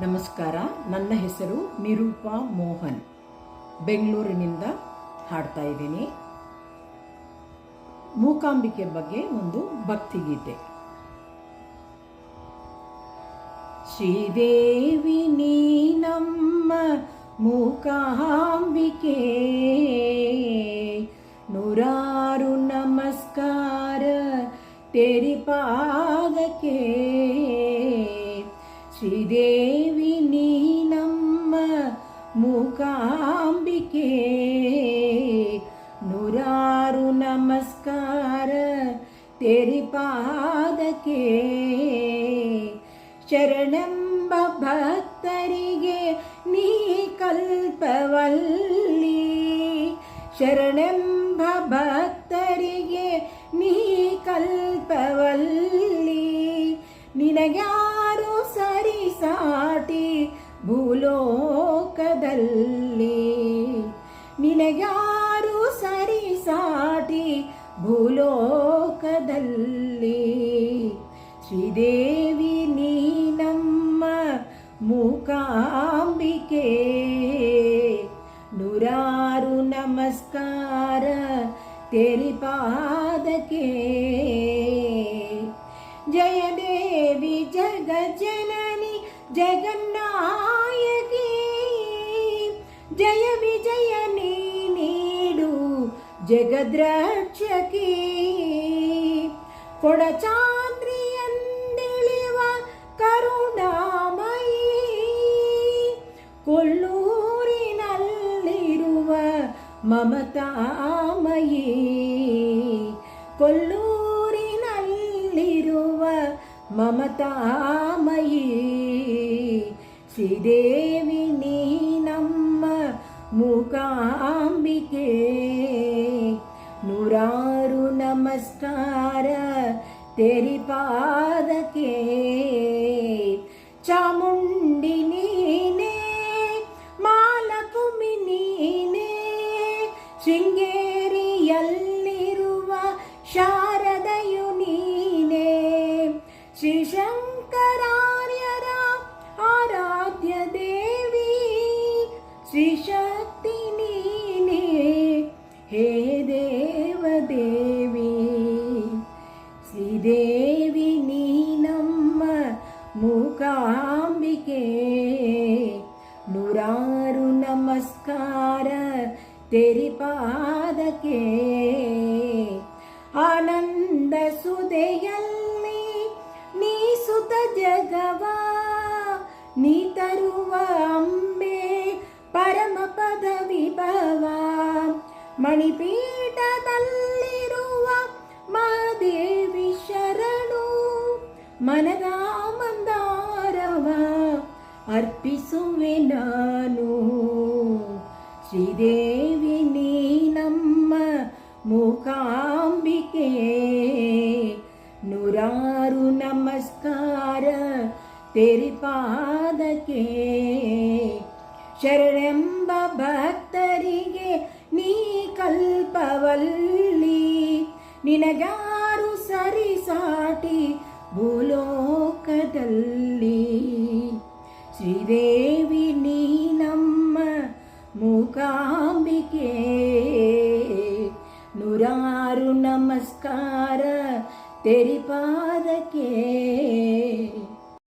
ನಮಸ್ಕಾರ. ನನ್ನ ಹೆಸರು ನಿರೂಪಾ ಮೋಹನ್. ಬೆಂಗಳೂರಿನಿಂದ ಹಾಡ್ತಾ ಇದ್ದೀನಿ. ಮೂಕಾಂಬಿಕೆ ಬಗ್ಗೆ ಒಂದು ಭಕ್ತಿಗೀತೆ. ಶ್ರೀದೇವಿ, ನೀ ನಮ್ಮ ಮೂಕಾಂಬಿಕೆ. ನೂರಾರು ನಮಸ್ಕಾರ, ತೆರಿ ಪಾದಕ್ಕೆ. ಶ್ರೀದೇವಿ ನೀ ನಮ್ಮ ಮೂಕಾಂಬಿಕೆ. ನೂರಾರು ನಮಸ್ಕಾರ ತೆರಿ ಪಾದಕ್ಕೆ. ಶರಣೆಂಬ ಭಕ್ತರಿಗೆ ನೀ ಕಲ್ಪವಲ್ಲಿ. ಶರಣೆಂಬ ಭಕ್ತರಿಗೆ ನೀ ಕಲ್ಪವಲ್ಲಿ. ಸರಿ ಸಾಟಿ ಭೂಲೋಕದಲ್ಲಿ ನಿನಗ್ಯಾರು ಸರಿ ಸಾಟಿ ಭೂಲೋಕದಲ್ಲಿ ಶ್ರೀದೇವಿ ನೀ ನಮ್ಮ ಮೂಕಾಂಬಿಕೆ ನೂರಾರು ನಮಸ್ಕಾರ ತೆರಿ ಪಾದಕ್ಕೆ ಜನನಿ ಜಗನ್ನಾಯಕಿ ಜಯ ವಿಜಯ ನೀ ನೀಡು ಜಗದ್ರಕ್ಷಕಿ ಕೊಡಚಾಂದ್ರಿಯಂದಿಳಿವ ಕರುಣಾಮಯಿ ಕೊಲ್ಲೂರಿನಲ್ಲಿರುವ ಮಮತಾಮಯಿ ಕೊಲ್ಲೂರಿನಲ್ಲಿರುವ ಮಮತಾಮಯಿ ಶ್ರೀದೇವಿ ನೀ ನಮ್ಮ ಮೂಕಾಂಬಿಕೆ ನೂರಾರು ನಮಸ್ಕಾರ ತೆರಿ ಪಾದಕ್ಕೆ ಚಾಮುಂಡಿ श्रीशङ्करार्यरा आराध्य देवी श्रीशक्तिनीने हे देवदेवी श्रीदेवी नीनम्म मूकाम्बिके नुरारु नमस्कार तेरि पादके आनन्दसुदयल् ಸುತ ಜಗವ ನೀ ತರುವ ಅಂಬೆ ಪರಮ ಪದ ವಿಭವ ಮಣಿಪೀಠದಲ್ಲಿರುವ ಮಹಾದೇವಿ ಶರಣು ಮನದ ಮಂದಾರವ ಅರ್ಪಿಸುವೆ ನಾನು ಶ್ರೀದೇವಿ ತೆರಿ ಪಾದಕ್ಕೆ ಶರಣೆಂಬ ಭಕ್ತರಿಗೆ ನೀ ಕಲ್ಪವಲ್ಲಿ ನಿನಗಾರು ಸರಿ ಸಾಟಿ ಭೂಲೋಕದಲ್ಲಿ ಶ್ರೀದೇವಿ ನೀ ನಮ್ಮ ಮೂಕಾಂಬಿಕೆ ನೂರಾರು ನಮಸ್ಕಾರ ತೆರಿ ಪಾದಕ್ಕೆ